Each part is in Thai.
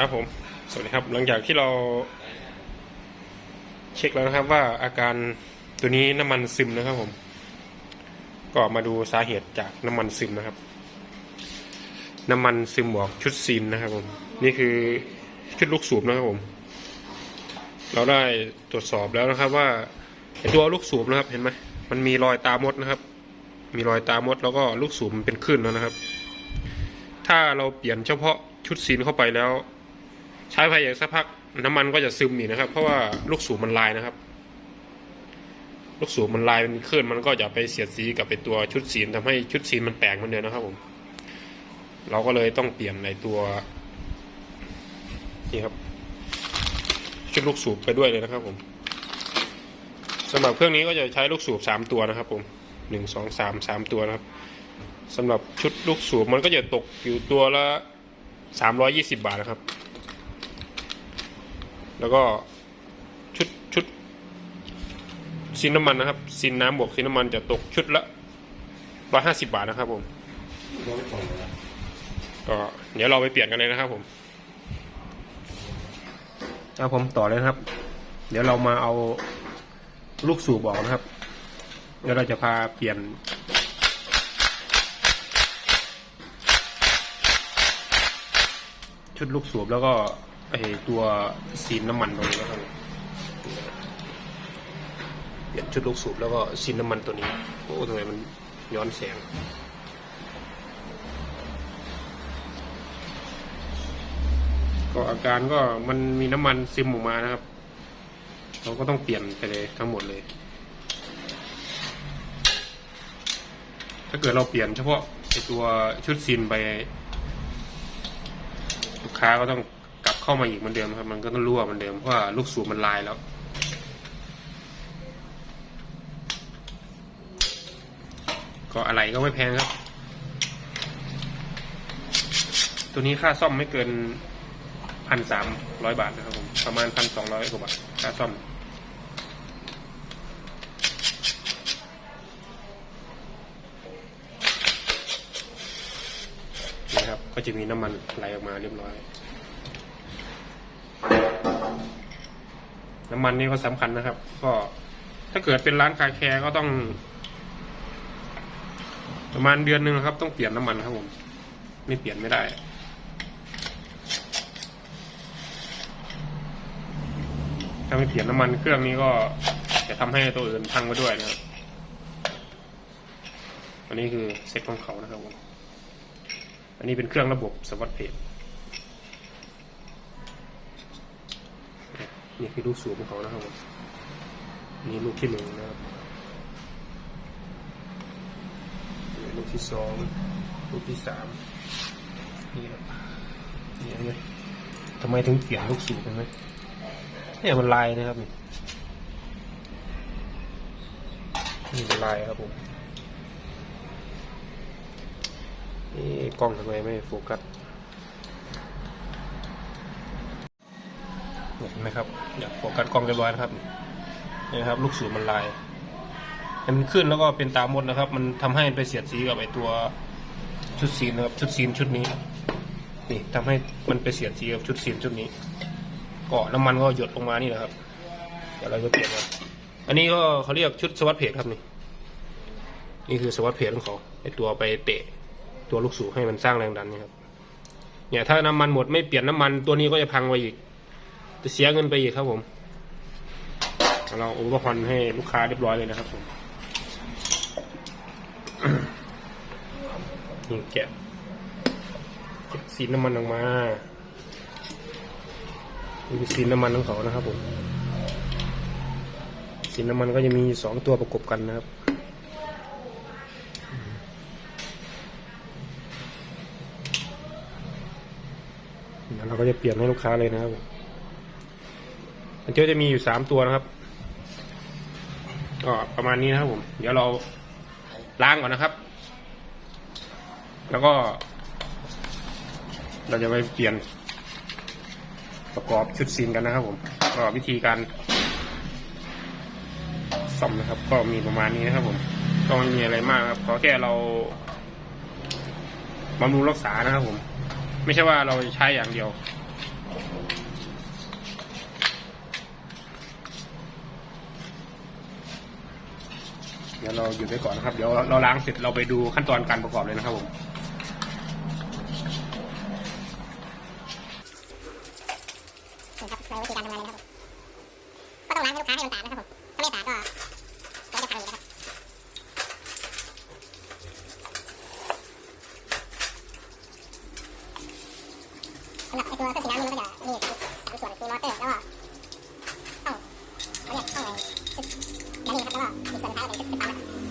ครับผม สวัสดีครับ หลังจากที่เรา เช็คแล้วนะครับว่าอาการตัวนี้น้ำมันซึมนะครับผม ก็มาดูสาเหตุจากน้ำมันซึมนะครับ น้ำมันซึมบอกชุดซีนนะครับผม นี่คือชุดลูกสูบนะครับผม เราได้ตรวจสอบแล้วนะครับ ว่าตัวลูกสูบนะครับ เห็นไหมมันมีรอยตามดนะครับ มีรอยตามดแล้วก็ลูกสูบมันเป็นคลื่นแล้วนะครับ ถ้าเราเปลี่ยนเฉพาะชุดซีนเข้าไปแล้ว ใช้ไปอย่างสักพักน้ำมันก็จะซึมอีกนะครับ เพราะว่าลูกสูบมันลายนะครับ ลูกสูบมันลายเป็นคลื่นมันก็จะไปเสียดสีกับไปตัวชุดซีนทำให้ชุดซีมันแตกเหมือนเดิมนะครับผมเราก็เลยต้องเปลี่ยนในตัวนี่ครับชุดลูกสูบไปด้วยเลยนะครับผมสำหรับเครื่องนี้ก็จะใช้ลูกสูบสามตัวนะครับ ผมหนึ่งสองสามสามตัวนะครับสำหรับชุดลูกสูบมันก็จะตกอยู่ตัวละสามร้อยยี่สิบาทนะครับ แล้วก็ชุดชุดซินน้ำมันนะครับซินน้ำบวกซินน้ำมันจะตกชุดละร้อยห้าสิบาทนะครับผมก็เดี๋ยวเราไปเปลี่ยนกันเลยนะครับผมเอาผมต่อเลยครับ เดี๋ยวเรามาเอาลูกสูบออกนะครับ เดี๋ยวเราจะพาเปลี่ยนชุดลูกสูบแล้วก็ ไอตัวซีนน้ำมันตรงนี้นะครับเปลี่ยนชุดลูกสูบแล้วก็ซีนน้ำมันตัวนี้โอ้ทำไมมันย้อนแสงก็อาการก็มันมีน้ำมันซึมออกมานะครับ เราก็ต้องเปลี่ยนไปเลยทั้งหมดเลย ถ้าเกิดเราเปลี่ยนเฉพาะไอตัวชุดซีนไป ลูกค้าก็ต้อง เข้ามาอีกเหมือนเดิมครับ มันก็ต้องรั่วเหมือนเดิมเพราะว่าลูกสูบมันลายแล้ว ก็อะไรก็ไม่แพงครับ ตัวนี้ค่าซ่อมไม่เกินพันสามร้อยบาทนะครับผมประมาณพันสองร้อยกว่าบาทค่าซ่อมนี่ครับก็จะมีน้ำมันไหลออกมาเรียบร้อย น้ำมันนี่ก็สำคัญนะครับ ก็ถ้าเกิดเป็นร้านคาแคร์ก็ต้อง ประมาณเดือนหนึ่งครับ ต้องเปลี่ยนน้ำมันครับผมไม่เปลี่ยนไม่ได้ถ้าไม่เปลี่ยนน้ำมันเครื่องนี้ก็จะทำให้ตัวอื่นพังไปด้วยนะครับอันนี้คือเซ็ตของเขานะครับผมอันนี้เป็นเครื่องระบบสวัสดเพจ นี่คือลูกสูบของเขานะครับผมนี่ลูกที่หนึ่งนะครับนี่ลูกที่สองลูกที่สามนี่ครับนี่เห็นไหมทำไมถึงเปลี่ยนลูกสูบเห็นไหมเนี่ยมันลายนะครับนี่นี่เป็นลายครับผมนี่กล้องทำไมไม่โฟกัส เห็นไหมครับอยากโฟกัสกล้องเรียบร้อยนะครับนี่นะครับ ลูกสูบมันลายให้มันขึ้นแล้วก็เป็นตามดนะครับ มันทำให้มันไปเสียดสีกับไอตัวชุดซีนนะครับ ชุดซีนชุดนี้ นี่ทำให้มันไปเสียดสีกับชุดซีนชุดนี้ก็น้ำมันก็หยดลงมานี่นะครับเดี๋ยวเราจะเปลี่ยนกันอันนี้ก็เขาเรียกชุดสวัสดเพจครับนี่ นี่คือสวัสดเพจของเขาไอตัวไปเตะตัวลูกสูบให้มันสร้างแรงดันนี่ครับเนี่ยถ้าน้ำมันหมดไม่เปลี่ยนน้ำมันตัวนี้ก็จะพังไปอีก จะเสียเงินไปอีกครับผมเราอุปกรณ์ให้ลูกค้าเรียบร้อยเลยนะครับผมนี่แกะแกะซีน้ำมันออกมานี่คือซีน้ำมันของเขานะครับผมซีน้ำมันก็จะมีสองตัวประกบกันนะครับเดี๋ยวเราก็จะเปลี่ยนให้ลูกค้าเลยนะครับมั นก็จะมีอยู่สามตัวนะครับ ก็ประมาณนี้นะครับผม เดี๋ยวเราล้างก่อนนะครับ แล้วก็ เราจะไปเปลี่ยนประกอบชุดซีนกันนะครับ ผมก็วิธีการซ่อมนะครับ ก็มีประมาณนี้นะครับผมก็ไม่มีอะไรมากครับขอแค่เราบำรุงรักษานะครับผม ไม่ใช่ว่าเราใช้อย่างเดียว เดี๋ยวเราหยุดไว้ก่อนนะครับ เดี๋ยวเราล้างเสร็จเราไปดูขั้นตอนการประกอบเลยนะครับผม นี่ครับในวิธีการทำงานเลยนะครับผมก็ต้องล้างให้ลูกค้าให้มันสะอาดนะครับผมถ้าไม่สะอาดก็เราจะพังอีกนะครับสำหรับไอตัวเครื่องสีน้ำนี่มันก็จะมีสามส่วนมีมอเตอร์แล้วก็ห้องเขาเรียกห้องอะไรชุดดันนี่ครับแล้วก็อีกส่วนสุดท้ายก็เป็นชุดปั๊มนะครับ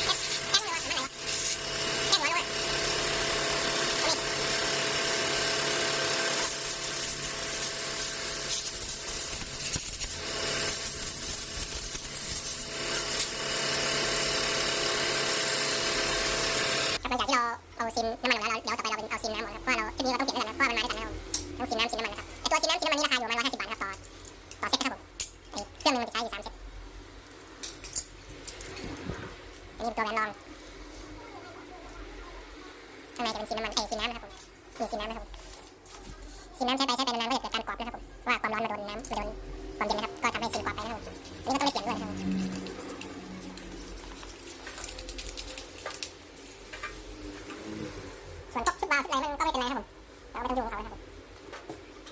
แจ้งหัวทำอะไรวะแจ้งหัวด้วยครับหลังจากที่เราเอา ซิมน้ำมันออกแล้วเราเดี๋ยวต่อไปเราเป็นเอาซิมน้ำออกครับเพราะว่าเราที่นี้เราต้องเปลี่ยนด้วยกันนะเพราะมันมาด้วยกันนะครับทั้งซิมน้ำซิมน้ำมันนะครับไอตัวซิมน้ำซิมน้ำมันนี่ราคาอยู่ประมาณร้อยห้าสิบบาทครับต่อต่อเซ็ตนะครับผมเครื่องนึงมันจะใช้อยู่สามเซ็ตอันนี้เป็นตัวแหวนรองข้างในจะเป็นสีน้ำมันเอ้ยสีน้ำนะครับผมนี่สีน้ำนะครับผมสีน้ำใช้ไปใช้ไปนานๆก็จะเกิดการกรอบนะครับผมว่าความร้อนมาโดนน้ำมาโดนความเย็นนะครับก็ทำให้สีกรอบไปนะครับผมอันนี้ก็ต้องไม่เปลี่ยนด้วยนะครับผมส่วนพวกชุดบาวชุดอะไรมันก็ไม่เป็นไรนะครับผมเราไม่ ต้องยุ่งกับเขานะครับ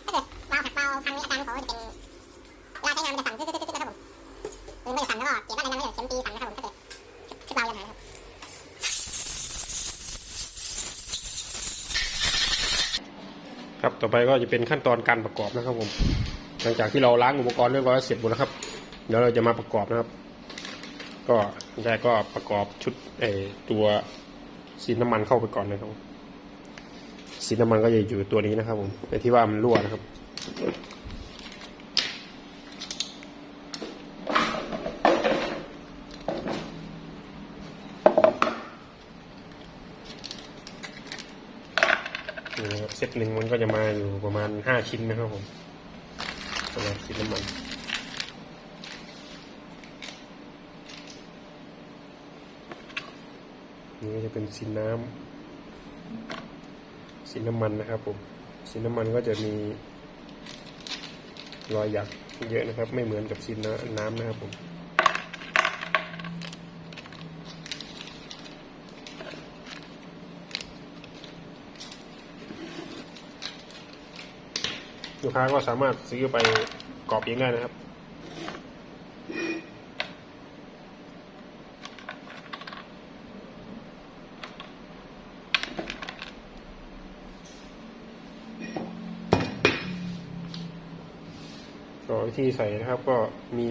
ถ้าเกิดบาหักบาวพังนี่อาการของเขาจะเป็นเวลาใช้งานมันจะสั่นตึ๊ดๆๆนะครับผมคือไม่ได้สั่นแล้วก็เก็บไว้นานไม่ได้เข็มตีสั่นนะครับผมถ้าเกิดชุดบายังหายนะครับครับต่อไปก็จะเป็นขั้นตอนการประกอบนะครับผม หลังจากที่เราล้างอุปกรณ์เรียบร้อยเสร็จหมดแล้วครับเดี๋ยวเราจะมาประกอบนะครับ ก็ได้ก็ประกอบชุดไอตัวสีน้ำมันเข้าไปก่อนนะครับ สีน้ำมันก็จะอยู่ตัวนี้นะครับ ผมไอที่ว่ามันรั่วนะครับเซตหนึ่งมันก็จะมาอยู่ประมาณห้าชิ้นนะครับผมสำหรับชิ้นน้ำมันนี่ก็จะเป็นสีน้ำ สีน้ำมันนะครับผมสีน้ำมันก็จะมี รอยหยักเยอะนะครับ ไม่เหมือนกับสีน้ำน้ำนะครับผมลูกค้าก็สามารถซื้อไปกรอบเองได้นะครับ ก็วิ ธีใส่นะครับ ก็มี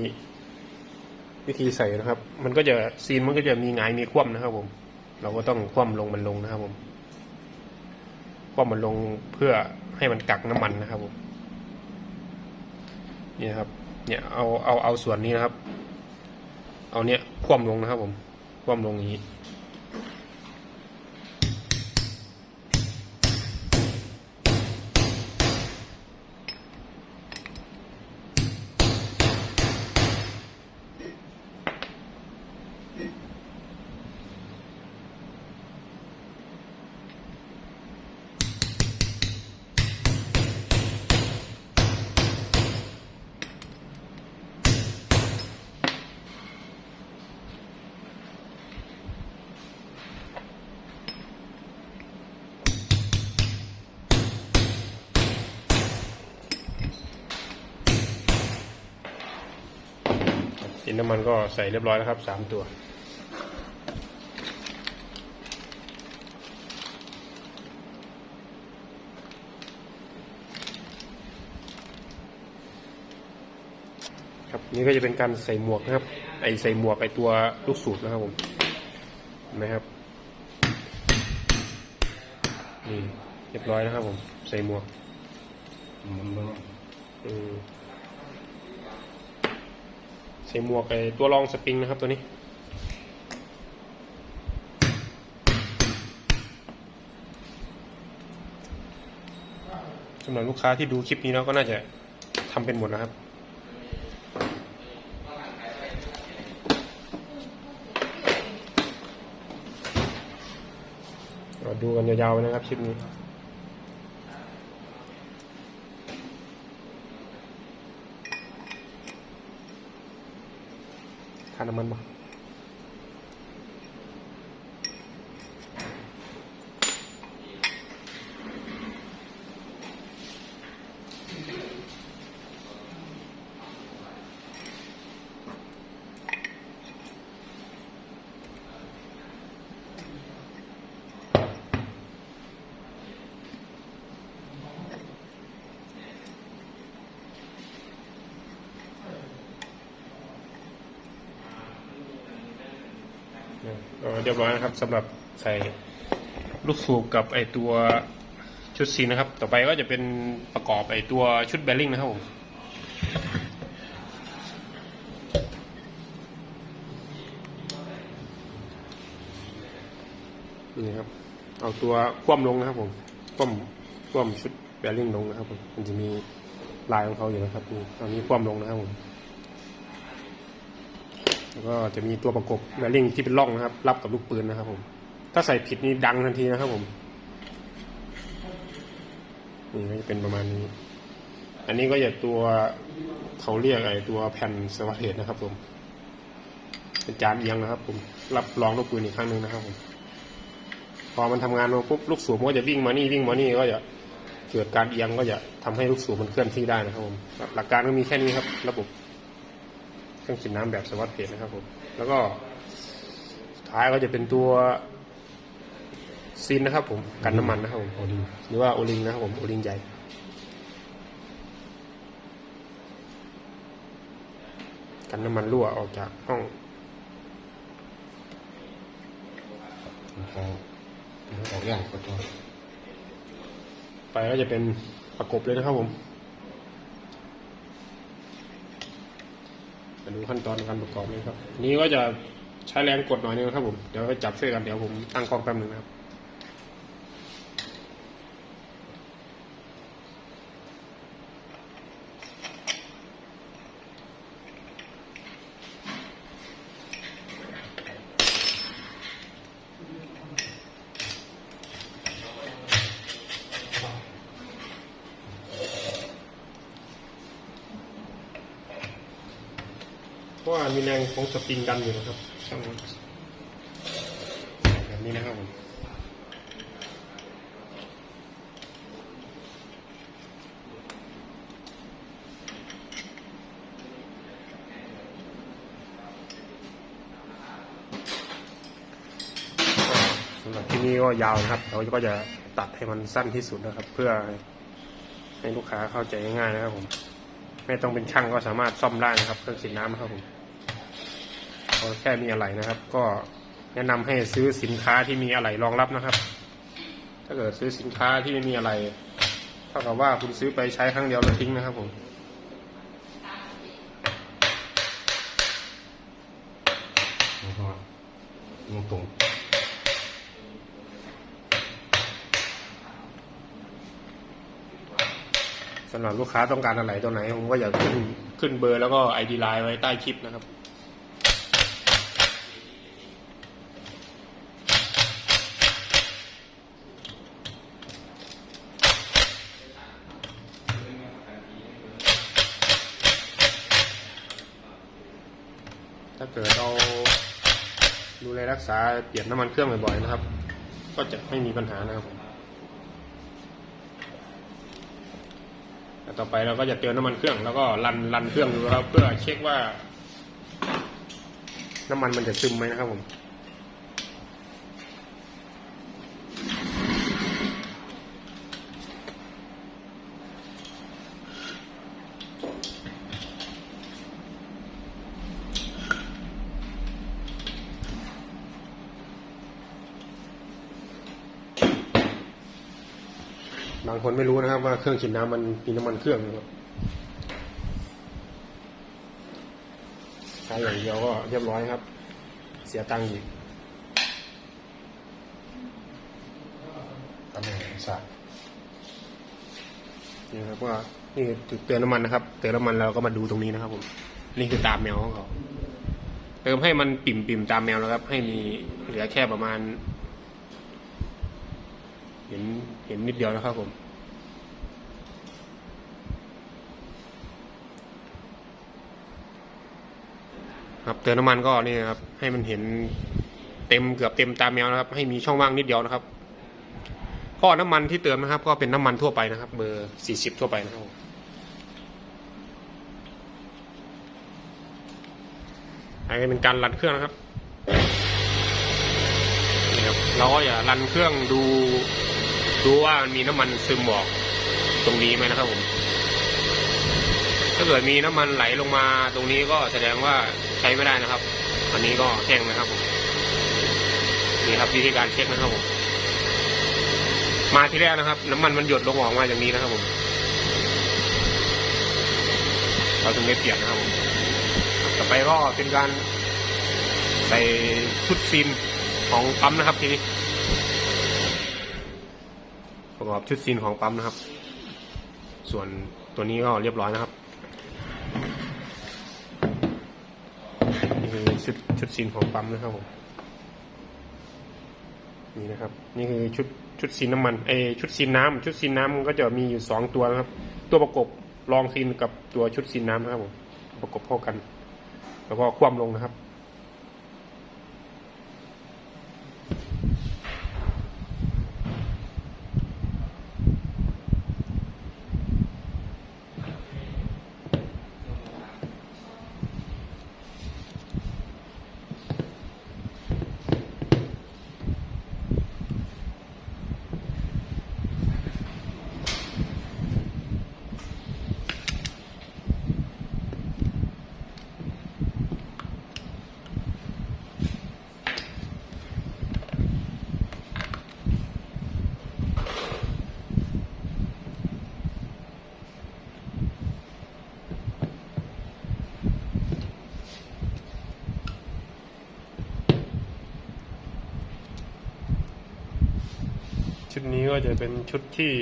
วิธีใส่นะครับ มันก็จะซีนมันก็จะมีงายมีคว่ำนะครับ ผม เราก็ต้องคว่ำลงมันลงนะครับ ผมคว่ำมันลงเพื่อให้มันกักน้ำมันนะครับ ผมนี่นะครับ เนี่ยเอาเอาเอาส่วนนี้นะครับ เอาเนี่ยคว่ำลงนะครับ ผมคว่ำลงอย่างนี้ กินน้ำมันก็ใส่เรียบร้อยแล้วครับสามตัว ครับนี่ก็จะเป็นการใส่หมวกนะครับ ไอใส่หมวกไอตัวลูกสูตรนะครับผมนะครับนี่เรียบร้อยนะครับผม ใส่หมวกอืม ใส่หมวกไอตัวรองสปริงนะครับตัวนี้ สำหรับลูกค้าที่ดูคลิปนี้แล้วก็น่าจะทำเป็นหมดนะครับดูกันยาวๆนะครับคลิปนี้ ทาน เดียก็เรียบร้อยนะครับสำหรับใส่ลูกสูบกับไอตัวชุดซีนนะครับ ต่อไปก็จะเป็นประกอบไอตัวชุดแบริ่งนะครับผมนี่ครับ เอาตัวคว่ำลงนะครับผมคว่ำคว่ำชุดแบริ่งลงนะครับผมมันจะมีลายของเขาอยู่นะครับนี่ตอนนี้คว่ำลงนะครับผม แล้วก็จะมีตัวประกบแบริ่งที่เป็นร่องนะครับ รับกับลูกปืนนะครับผม ถ้าใส่ผิดนี่ดังทันทีนะครับผมนี่ก็จะเป็นประมาณนี้ อันนี้ก็จะตัวเขาเรียกไอ้ตัวแผ่นสวัสดเหตุนะครับผม เป็นจานเอียงนะครับ ผม รับรองลูกปืนอีกครั้งหนึ่งนะครับผม พอมันทำงานมาปุ๊บลูกสูบมันก็จะวิ่งมานี่วิ่งมานี่ก็จะเกิดการเอียงก็จะทำให้ลูกสูบมันเคลื่อนที่ได้นะครับผม หลักการก็มีแค่นี้ครับ ระบบ รื่องฉีดน้ำแบบสวัสดเพจนะครับผมแล้วก็สุดท้ายก็จะเป็นตัวซีนนะครับผมกันน้ำมันนะครับผมโอดีหรือว่าโอลิงนะครับผมโอลิงใหญ่กันน้ำมันรั่วออกจากห้องนะครับออกอย่างก็ต้องไปก็จะเป็นประกบเลยนะครับผม มาดูขั้นตอนการประกอบเลยครับ นี้ก็จะใช้แรงกดหน่อยนึงครับผม เดี๋ยวไปจับช่วยกัน เดี๋ยวผมตั้งกล้องแป๊บนึงนะครับ ราะว่ามีแรงของสปริงดันอยู่นะครับช่างแบบนี้นะครับผมสำหรับที่นี่ก็ยาวนะครับ เราก็จะตัดให้มันสั้นที่สุดนะครับ เพื่อให้ลูกค้าเข้าใจง่ายๆนะครับผม ไม่ต้องเป็นช่างก็สามารถซ่อมได้นะครับ เครื่องฉีน้ำนะครับผม แค่มีอะไรนะครับ ก็แนะนำให้ซื้อสินค้าที่มีอะไรรองรับนะครับ ถ้าเกิดซื้อสินค้าที่ไม่มีอะไรเท่ากับว่าคุณซื้อไปใช้ครั้งเดียวแล้วทิ้งนะครับผมนะครับตรงตรงสำหรับลูกค้าต้องการอะไรตัวไหน ผมก็อยากขึ้นขึ้นเบอร์แล้วก็ไอดีไลน์ไว้ใต้คลิปนะครับ ถ้าเกิดเราดูแลรักษาเปลี่ยนน้ำมันเครื่องบ่อยๆนะครับ ก็จะไม่มีปัญหานะครับผมต่อไปเราก็จะเติมน้ำมันเครื่องแล้วก็รันรันเครื่องดูครับ เพื่อเช็คว่า น้ำมันมันจะซึมไหมนะครับผมางคนไม่รู้นะครับ ว่าเครื่องฉีดน้ำมันมีน้ำมันเครื่องนะครับใช้อย่างเดียวก็เรียบร้อยครับ เสียตังค์อีกตำแหน่งศาสตร์นี่ครับว่านี่จุดเตือนน้ำมันนะครับ เตือนน้ำมันเราก็มาดูตรงนี้นะครับ ผม นี่คือตามแมวของเขาเติมให้มันปิ่มปิ่มๆตามแมวแล้วครับ ให้มีเหลือแค่ประมาณ เห็นเห็นนิดเดียวนะครับผม ครับเติมน้ำมันก็นี่นะครับให้มันเห็นเต็มเกือบเต็มตามแมวนะครับ ให้มีช่องว่างนิดเดียวนะครับก็น้ำมันที่เติมนะครับ ก็เป็นน้ำมันทั่วไปนะครับเบอร์สี่สิบทั่วไปนะครับผมอันนี้เป็นการรันเครื่องนะครับนี่ครับเราก็อย่ารันเครื่องดูดูว่ามันมีน้ำมันซึมออกตรงนี้ไหมนะครับผม ถ้าเกิดมีน้ำมันไหลลงมาตรงนี้ก็แสดงว่าใช้ไม่ได้นะครับ อันนี้ก็แห้งนะครับผมนี่ครับวิธีการเช็คนะครับผมมาที่แรกนะครับ น้ำมันมันหยดลงออกมาอย่างนี้นะครับผมเราถึงได้เปลี่ยนนะครับผมต่อไปก็เป็นการใส่ชุดซีนของปั๊มนะครับทีนี้ประกอบชุดซีนของปั๊มนะครับ ส่วนตัวนี้ก็เรียบร้อยนะครับนี่คือ ชุดชุดซีนของปั๊มนะครับผมนี่นะครับ นี่คือชุดชุดซีนน้ำมันเอชุดซีนน้ำชุดซีนน้ำมันก็จะมีอยู่สองตัวนะครับ ตัวประกบรองซีนกับตัวชุดซีนน้ำนะครับผมประกบเข้ากัน แล้วก็คว่ำลงนะครับ ชุดนี้ก็จะเป็นชุดที่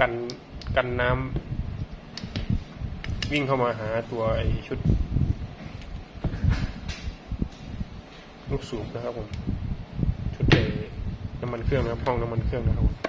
กันกันน้ำวิ่งเข้ามาหาตัวไอชุด ลูกสูบนะครับผม ชุดไอน้ำมันเครื่องนะครับห้องน้ำมันเครื่องนะครับผม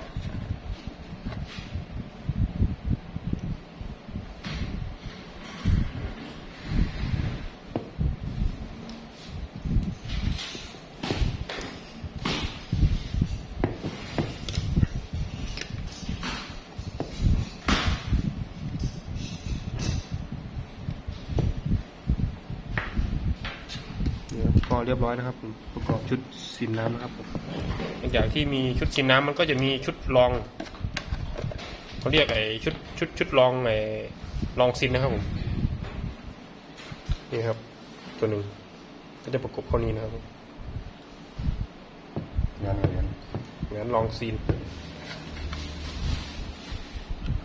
เนี่ยก็เรียบร้อยนะครับผมประกอบชุดซินน้ำนะครับผมหลังจากที่มีชุดซินน้ำมันก็จะมีชุดรองเขาเรียกไอชุดชุดชุดรองไอรองซินนะครับผมนี่ครับ ตัวหนึ่งก็จะประกบเข้านี้นะครับผมงานเรียนงั้นลองซีน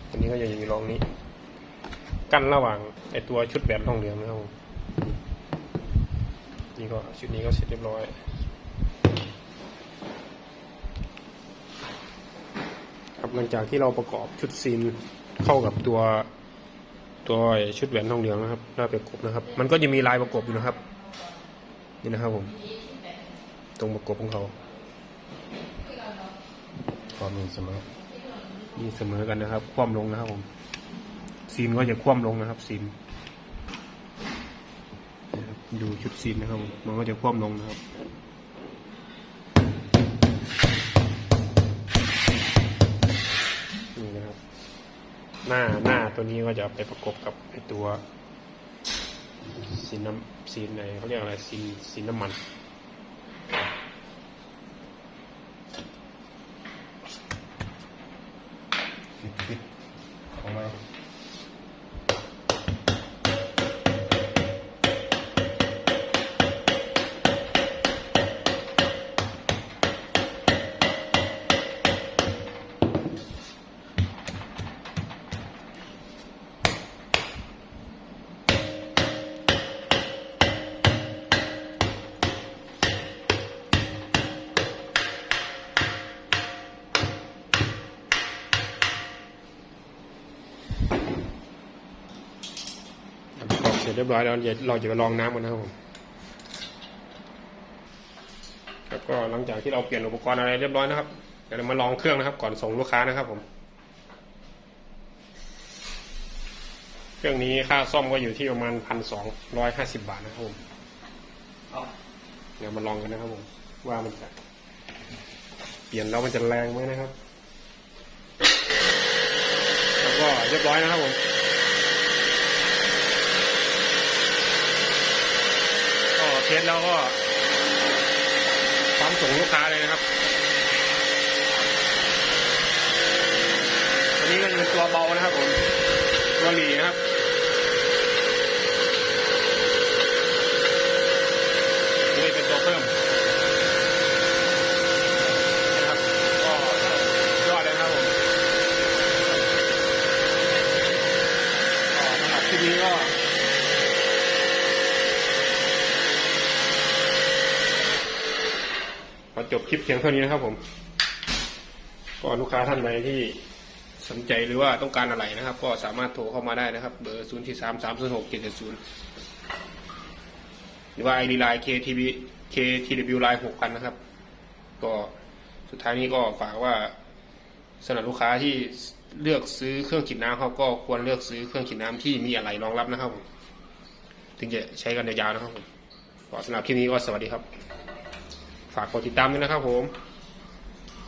อันนี้ก็จะมีรองนี้ กั้นระหว่างไอตัวชุดแบบทองเหลืองนะครับผม นี่ก็ชุดนี้ก็เสร็จเรียบร้อยครับหลังจากที่เราประกอบชุดซีนเข้ากับตัวตัวชุดแหวนทองเหลืองนะครับหน้าประกบนะครับ มันก็จะมีลายประกบอยู่นะครับ นี่นะครับผม ตรงประกบของเขาความมีเสมอมีเสมอกันนะครับ คว่ำลงนะครับผมซีนก็จะคว่ำลงนะครับซีน ดูชุดซีนนะครับมมันก็จะคว่ำลงนะครับนี่นะครับ หน้าหน้าตัวนี้ก็จะไปประกบกับไอตัวซีนน้ำซีนในเขาเรียกอะไรซีนซีนน้ำมัน บร้อยแล้วเราจะไปลองน้ำกันนะครับผมครับก็หลังจากที่เราเปลี่ยนอุปกรณ์อะไรเรียบร้อยนะครับเดี๋ยวเรามาลองเครื่องนะครับ ก่อนส่งลูกค้านะครับผม เครื่องนี้ค่าซ่อมก็อยู่ที่ประมาณพันสองร้อยห้าสิบบาทนะครับผมเดี๋ยวมาลองกันนะครับผม ว่ามันจะเปลี่ยนแล้วมันจะแรงไหมนะครับ แล้วก็เรียบร้อยนะครับผม ก็ เทสแล้วก็พร้อมส่งลูกค้าเลยนะครับอันนี้ก็จะเป็นตัวเบานะครับผมตัวหลีนะครับนี่เป็นตัวเพิ่มนะครับก็ยอดเลยนะครับผมก็สำหรับคลิปนี้ก็ ขอ จบคลิปเพียงเท่านี้นะครับผม ก็ลูกค้าท่านใดที่สนใจหรือว่าต้องการอะไรนะครับ ก็สามารถโทรเข้ามาได้นะครับ เบอร์ 0 4 3 3 0 6 7 7 0หรือว่า ID Line KTV KTW Line 6,000 นะครับ ก็สุดท้ายนี้ก็ฝากว่าสำหรับลูกค้าที่เลือกซื้อเครื่องฉีดน้ำครับก็ควรเลือกซื้อเครื่องฉีดน้ำที่มีอะไรรองรับนะครับผมถึงจะใช้กันยาวๆนะครับผมก็สำหรับคลิปนี้ก็สวัสดีครับ ฝากกดติดตามด้วยนะครับผม